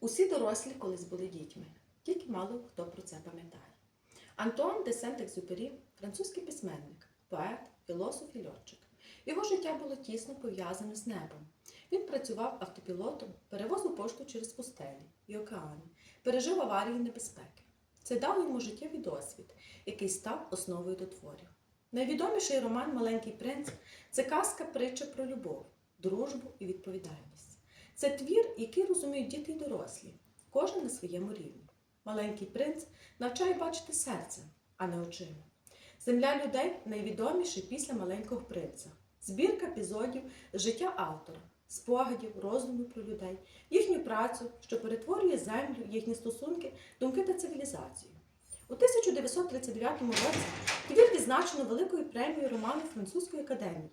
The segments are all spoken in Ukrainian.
Усі дорослі колись були дітьми, тільки мало хто про це пам'ятає. Антуан де Сент-Екзюпері – французький письменник, поет, філософ і льотчик. Його життя було тісно пов'язане з небом. Він працював автопілотом, перевозив пошту через пустелі і океани, пережив аварії і небезпеки. Це дало йому життєвий досвід, який став основою до творів. Найвідоміший роман Маленький принц це казка притча про любов, дружбу і відповідальність. Це твір, який розуміють діти й дорослі, кожен на своєму рівні. Маленький принц навчає бачити серцем, а не очима. Земля людей найвідоміший після маленького принца. Збірка епізодів життя автора, спогадів, роздумів про людей, їхню працю, що перетворює землю, їхні стосунки, думки та цивілізацію. У 1939 році твір відзначено великою премією роману Французької академії.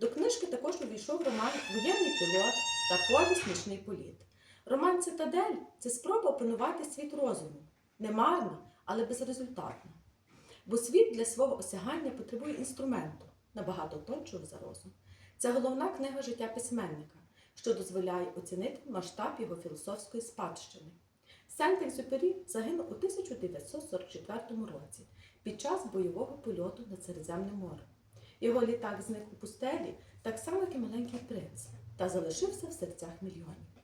До книжки також увійшов роман Воєнний пілот та повість Нічний політ. Роман Цитадель це спроба опанувати світ розуму. Не марно, але безрезультатно. Бо світ для свого осягання потребує інструменту, набагато тоншого за розум. Це головна книга життя письменника, що дозволяє оцінити масштаб його філософської спадщини. Сент-Екзюпері загинув у 1944 році під час бойового польоту над Середземним морем. Його літак зник у пустелі, так само, як і маленький принц, та залишився в серцях мільйонів.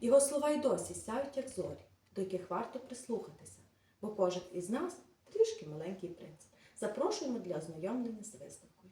Його слова й досі сяють, як зорі, до яких варто прислухатися, бо кожен із нас трішки маленький принц. Запрошуємо для ознайомлення з виставкою.